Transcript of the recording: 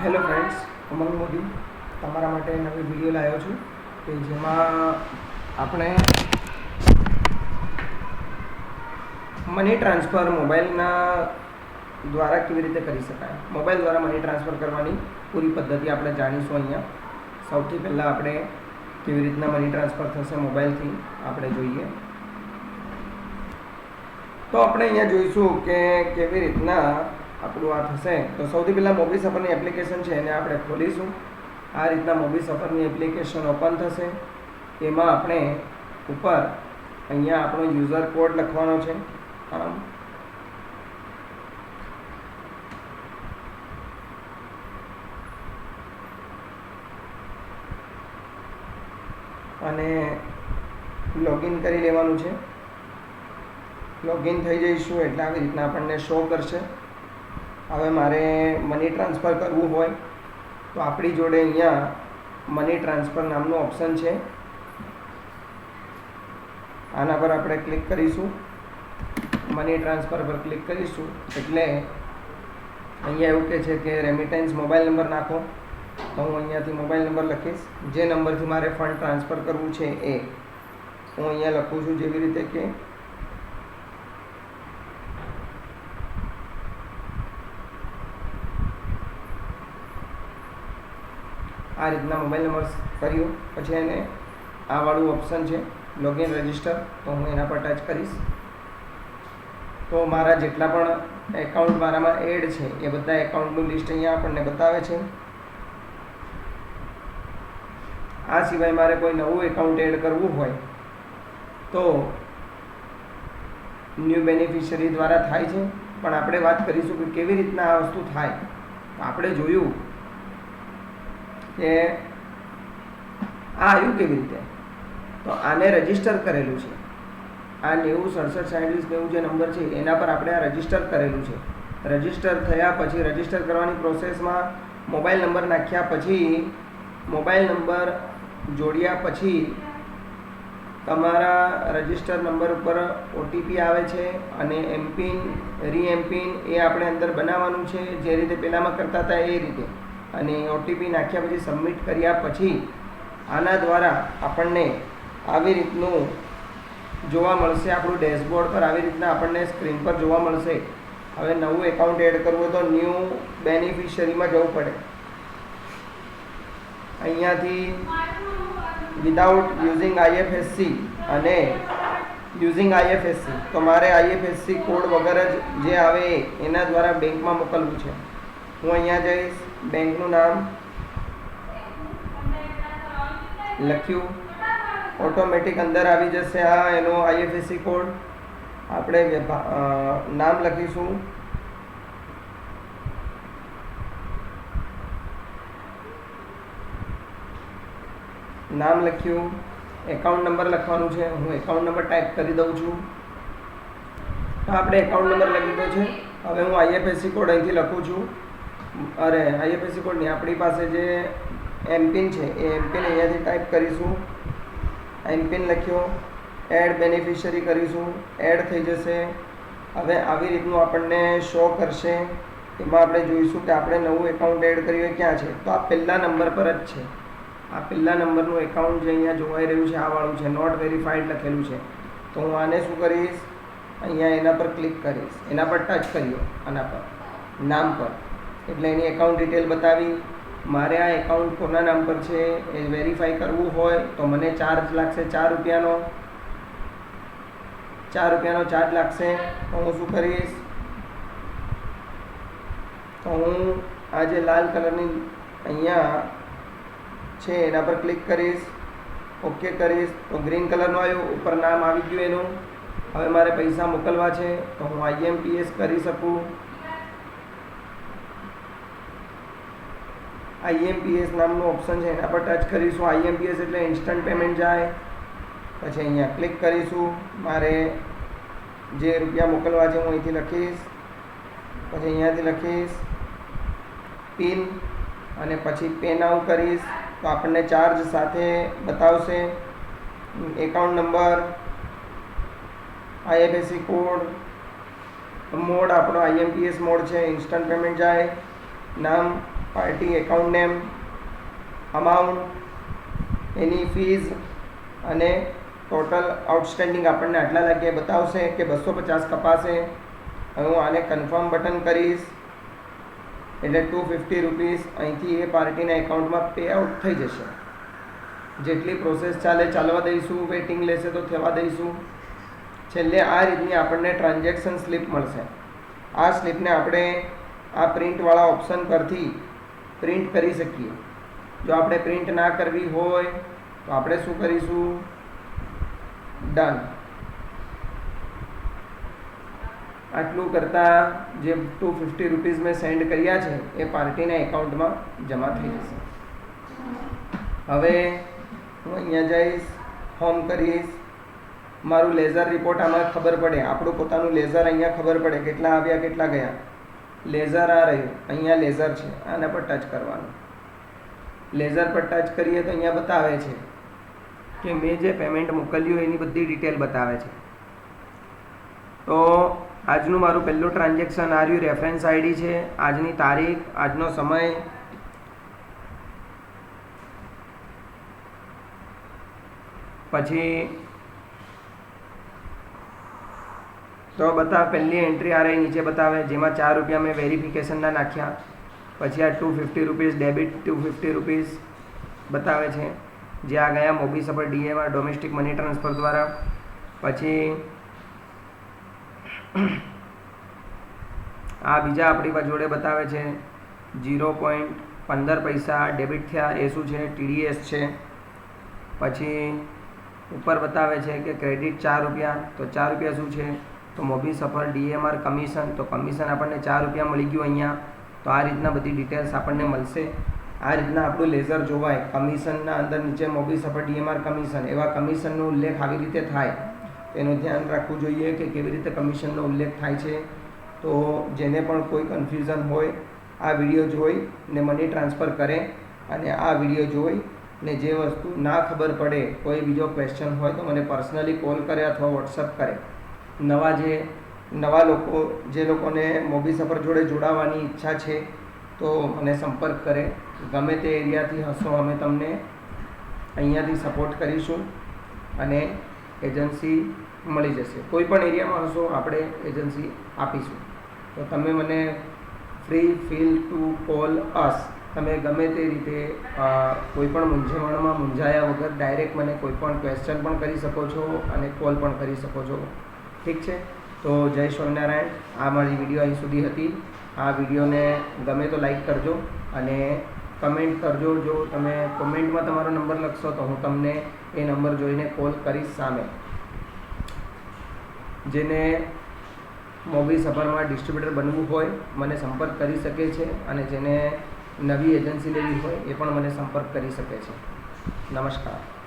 Hello friends ઉમંગ મોદી તમારા માટે નવી વીડિયો લાવ્યો છું કે જેમાં આપણે મની ટ્રાન્સફર મોબાઈલના દ્વારા કેવી રીતે કરી શકાય? મોબાઈલ દ્વારા મની ટ્રાન્સફર કરવાની પૂરી પદ્ધતિ આપણે જાણીશું અહીંયા. સૌથી પહેલાં આપણે કેવી રીતના મની ટ્રાન્સફર થશે મોબાઈલથી આપણે જોઈએ. તો આપણે અહીંયા જોઈશું કે કેવી રીતના આપણું આ થશે. તો સૌથી પહેલાં મોબી સફરની એપ્લિકેશન છે, એને આપણે ખોલીશું. આ રીતના મોબી સફરની એપ્લિકેશન ઓપન થશે. એમાં આપણે ઉપર અહીંયા આપણો યુઝર કોડ લખવાનો છે. આમ. અને લોગિન કરી લેવાનું છે. લોગિન થઈ જઈશું, એટલે આવી રીતના આપણને શો કરશે. હવે મારે મની ટ્રાન્સફર કરવું હોય, તો આપણી જોડે અહીંયા મની ટ્રાન્સફર નામનું ઓપ્શન છે. આના પર આપણે ક્લિક કરીશું. મની ટ્રાન્સફર પર ક્લિક કરીશું. એટલે અહીંયા એવું કહે છે કે રેમિટેન્સ મોબાઈલ નંબર નાખો. તો હું અહીંયાથી મોબાઈલ નંબર લખીશ. જે નંબરથી મારે ફંડ ટ્રાન્સફર કરવું છે એ, હું અહીંયા લખું છું જેવી રીતે કે આ રીતના મોબાઈલ નંબર કર્યો. પછી એને આ વાળું ઓપ્શન છે લોગિન રજિસ્ટર તો હું એના પર ટચ કરીશ. તો મારા જેટલા પણ એકાઉન્ટ મારામાં એડ છે, એ બધા એકાઉન્ટનું લિસ્ટ અહીંયા આપણને બતાવે છે. આ સિવાય મારે કોઈ નવું એકાઉન્ટ એડ કરવું હોય, તો ન્યૂ બેનિફિશરી દ્વારા થાય છે. પણ આપણે વાત કરીશું કે કેવી રીતના આ વસ્તુ થાય. આપણે જોયું કે આ આવ્યું કેવી રીતે? તો આને રજિસ્ટર કરેલું છે. આ નેવું, સડસઠ સાડત્રીસ નેવું જે નંબર છે, એના પર આપણે આ રજિસ્ટર કરેલું છે. રજિસ્ટર થયા પછી રજિસ્ટર કરવાની પ્રોસેસમાં મોબાઈલ નંબર નાખ્યા પછી મોબાઈલ નંબર જોડ્યા પછી તમારા રજિસ્ટર નંબર ઉપર ઓટીપી આવે છે અને એમપિન રી એમપિન એ આપણે અંદર બનાવવાનું છે. જે રીતે પહેલાંમાં કરતા હતા એ રીતે. અને ઓટીપી નાખ્યા પછી સબમિટ કર્યા પછી આના દ્વારા આપણને આવી રીતનું જોવા મળશે. આપણું ડેશબોર્ડ પર આવી રીતના આપણને સ્ક્રીન પર જોવા મળશે. હવે નવું એકાઉન્ટ એડ કરવું તો ન્યૂ બેનિફિશરીમાં જવું પડે. અહીંયાથી વિધાઉટ યુઝિંગ આઈએફએસસી અને યુઝિંગ આઈએફએસસી તો મારે આઈએફએસસી કોડ વગર જ જે આવે એના દ્વારા બેંકમાં મોકલવું છે. હું અહીંયા જઈશ, બેંકનું નામ લખ્યું. ઓટોમેટિક અંદર આવી જશે આ, એનો આઈએફએસસી કોડ આપણે નામ લખીશું. નામ લખ્યું. એકાઉન્ટ નંબર લખવાનું છે. હું એકાઉન્ટ નંબર ટાઈપ કરી દઉં છું. આપણે એકાઉન્ટ નંબર લખી દીધો છે. હવે હું આઈએફએસસી કોડ અહીંથી લખું છું. અરે આઈએફએસસી કોડ નહીં. આપણી પાસે જે એમપિન છે, એ એમપિન અહીંયાથી ટાઈપ કરીશું. એમપિન લખ્યો. એડ બેનિફિશરી કરીશું. એડ થઈ જશે. હવે આવી રીતનું આપણને શો કરશે. એમાં આપણે જોઈશું કે આપણે નવું એકાઉન્ટ એડ કર્યું એ ક્યાં છે. તો આ પહેલા નંબર પર જ છે. આ પહેલા નંબરનું એકાઉન્ટ જે અહીંયા જોવાઈ રહ્યું છે, આ વાળું છે. નોટ વેરીફાઈડ લખેલું છે. તો હું આને શું કરીશ? અહીંયા એના પર ક્લિક કરીશ. એના પર ટચ કર્યો. આના પર. નામ પર. એટલે એની એકાઉન્ટ ડિટેલ બતાવી. મારે આ એકાઉન્ટ કોના નામ પર છે એ વેરીફાઈ કરવું હોય તો મને ચાર્જ લાગશે ચાર રૂપિયાનો. ચાર રૂપિયાનો ચાર્જ લાગશે. તો હું શું કરીશ? તો હું આ જે લાલ કલરની અહીંયા છે એના પર ક્લિક કરીશ. ઓકે કરીશ. તો ગ્રીન કલરનો આવ્યો. ઉપર નામ આવી ગયું એનું. હવે મારે પૈસા મોકલવા છે. તો હું આઈએમપીએસ કરી શકું. આઈએમપીએસ નામનું ઓપ્શન છે, એના પર ટચ કરીશું. આઈએમપીએસ એટલે ઇન્સ્ટન્ટ પેમેન્ટ જાય. પછી અહીંયા ક્લિક કરીશું. મારે જે રૂપિયા મોકલવા છે હું અહીંથી લખીશ. પછી અહીંયાથી લખીશ. પિન અને પછી પેન આઉટ કરીશ. તો આપણને ચાર્જ સાથે બતાવશે. Account number IFSC code mode આપણો આઈએમપીએસ મોડ છે ઇન્સ્ટન્ટ પેમેન્ટ જાય. નામ party account name amount any fees અને ટોટલ આઉટસ્ટેન્ડિંગ આપણને આટલા લાગ્યા બતાવશે કે બસો પચાસ કપાશે. હું આને કન્ફર્મ બટન કરીશ. એટલે ટુ ફિફ્ટી રૂપીસ અહીંથી એ પાર્ટીના એકાઉન્ટમાં પે આઉટ થઈ જશે. જેટલી પ્રોસેસ ચાલે ચાલવા દઈશું વેઇટિંગ લેશે તો થવા દઈશું. છેલ્લે આ રીતની આપણને ટ્રાન્ઝેક્શન સ્લિપ મળશે. આ સ્લિપને આપણે આ પ્રિન્ટવાળા ઓપ્શન પરથી પ્રિન્ટ કરી શકીએ. જો આપણે પ્રિન્ટ ના કરવી હોય, તો આપણે શું કરીશું? ડન આટલું કરતાં જે ટુ ફિફ્ટી રૂપીઝ મેં સેન્ડ કર્યા છે, એ પાર્ટીના એકાઉન્ટમાં જમા થઈ જશે. હવે હું અહીંયા જઈશ હોમ કરીશ. મારું લેઝર રિપોર્ટ આમાં ખબર પડે. આપણું પોતાનું લેઝર અહીંયા ખબર પડે, કેટલા આવ્યા, કેટલા ગયા. લેઝર આ રહ્યું. અહીંયા લેઝર છે. આના પર ટચ કરવાનું. લેઝર પર ટચ કરીએ તો અહીંયા બતાવે છે કે મેં જે પેમેન્ટ મોકલ્યું એની બધી ડિટેલ બતાવે છે. તો આજનું મારું પહેલું ટ્રાન્ઝેક્શન આ રહ્યું. રેફરન્સ આઈડી છે. આજની તારીખ, આજનો સમય. પછી તો બતાવે પહેલી એન્ટ્રી આ રહી, નીચે બતાવે. જેમાં ચાર રૂપિયા મેં વેરિફિકેશનના નાખ્યા. પછી આ two fifty rupees debit two fifty rupees બતાવે છે. જે આ ગયા મોબી સફર ડીએમાં ડોમેસ્ટિક મની ટ્રાન્સફર દ્વારા. પછી આ બીજા આપણી જોડે બતાવે છે. ઝીરો પોઈન્ટ પંદર પૈસા ડેબિટ થયા, એ શું છે? ટીડીએસ છે. પછી ઉપર બતાવે છે કે ક્રેડિટ ચાર રૂપિયા. તો ચાર રૂપિયા શું છે? તો મોબી સફર ડીએમઆર કમિશન. તો કમિશન આપણને ચાર રૂપિયા મળી ગયું અહીંયા. તો આ રીતના બધી ડિટેલ્સ આપણને મળશે. આ રીતના આપણું લેઝર જોવાય. કમિશનના અંદર નીચે મોબી સફર ડીએમઆર કમિશન. એવા કમિશનનો ઉલ્લેખ આવી રીતે થાય. તેનું ધ્યાન રાખવું જોઈએ કે કેવી રીતે કમિશનનો ઉલ્લેખ થાય છે. તો જેને પણ કોઈ કન્ફ્યુઝન હોય, આ વીડિયો જોઈ ને મની ટ્રાન્સફર કરે અને આ વીડિયો જોઈ ને જે વસ્તુ ના ખબર પડે, કોઈ બીજો ક્વેશ્ચન હોય તો મને પર્સનલી કોલ કરે અથવા વોટ્સઅપ કરે. નવા જે, નવા લોકો, જે લોકોને મોબી સફર જોડે જોડાવાની ઈચ્છા છે, તો મને સંપર્ક કરે. ગમે તે એરિયાથી હશો, અમે તમને અહીંયાથી સપોર્ટ કરીશું અને એજન્સી મળી જશે. કોઈ પણ એરિયામાં હશો, આપણે એજન્સી આપીશું. તો તમે મને free feel to call us તમે ગમે તે રીતે કોઈ પણ મૂંઝવણમાં મૂંઝાયા વગર ડાયરેક્ટ મને કોઈ પણ ક્વેશ્ચન પણ કરી શકો છો અને કોલ પણ કરી શકો છો. ઠીક છે? તો જય સ્વામિનારાયણ. આ મારી વીડિયો અહીં સુધી હતી. આ વિડીયોને ગમે તો લાઈક કરજો અને કમેન્ટ કરજો. જો તમે કોમેન્ટમાં તમારો નંબર લખશો તો હું તમને એ નંબર જોઈને કોલ કરીશ સામે. જેને મોબી સફરમાં ડિસ્ટ્રીબ્યુટર બનવું હોય, મને સંપર્ક કરી શકે છે અને જેને નવી એજન્સી લેવી હોય, એ પણ મને સંપર્ક કરી શકે છે. નમસ્કાર.